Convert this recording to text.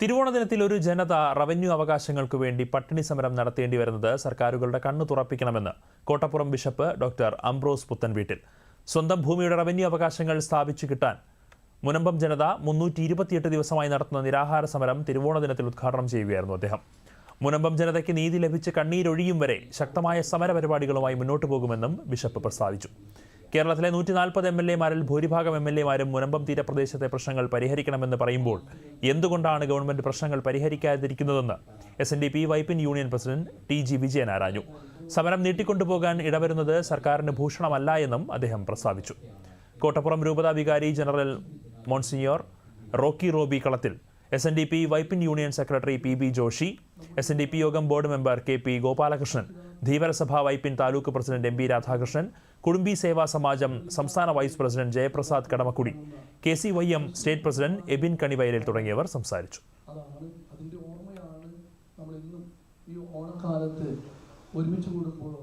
തിരുവോണ ദിനത്തിൽ ഒരു ജനത റവന്യൂ അവകാശങ്ങൾക്ക് വേണ്ടി പട്ടിണി സമരം നടത്തേണ്ടി വരുന്നത് സർക്കാരുകളുടെ കണ്ണു തുറപ്പിക്കണമെന്ന് Kottappuram bishop doctor Ambrose Puthenveettil സ്വന്തം ഭൂമിയുടെ റവന്യൂ അവകാശങ്ങൾ സ്ഥാപിച്ചു കിട്ടാൻ മുനമ്പം ജനത മുന്നൂറ്റി ഇരുപത്തിയെട്ട് ദിവസമായി നടത്തുന്ന നിരാഹാര സമരം തിരുവോണ ദിനത്തിൽ ഉദ്ഘാടനം ചെയ്യുകയായിരുന്നു അദ്ദേഹം. മുനമ്പം ജനതയ്ക്ക് നീതി ലഭിച്ച് കണ്ണീരൊഴിയും വരെ ശക്തമായ സമര പരിപാടികളുമായി മുന്നോട്ടു പോകുമെന്നും ബിഷപ്പ് പ്രസ്താവിച്ചു. കേരളത്തിലെ നൂറ്റി നാൽപ്പത് എം എൽ എമാരിൽ ഭൂരിഭാഗം എം എൽ എമാരും മുനമ്പം തീരപ്രദേശത്തെ പ്രശ്നങ്ങൾ പരിഹരിക്കണമെന്ന് പറയുമ്പോൾ എന്തുകൊണ്ടാണ് ഗവൺമെന്റ് പ്രശ്നങ്ങൾ പരിഹരിക്കാതിരിക്കുന്നതെന്ന് S N D P Vypin union president T G Vijayan ആരാഞ്ഞു സമരം നീട്ടിക്കൊണ്ടുപോകാൻ ഇടവരുന്നത് സർക്കാരിന് ഭൂഷണമല്ല എന്നും അദ്ദേഹം പ്രസ്താവിച്ചു. കോട്ടപ്പുറം രൂപതാ വികാരി general monsignor Rocky Roby Kalathil S N D P Vypin union secretary P B Joshi S N D P യോഗം board member K P Gopalakrishnan Dheevarasabha Vypin taluk president M P Radhakrishnan Kudumbi Seva Samajam സംസ്ഥാന vice president Jayaprasad Kadamakkudy K C Y M state president Abin Kanivayalil തുടങ്ങിയവർ സംസാരിച്ചു. ഈ ഓണക്കാലത്ത് ഒരുമിച്ച് കൂടുമ്പോൾ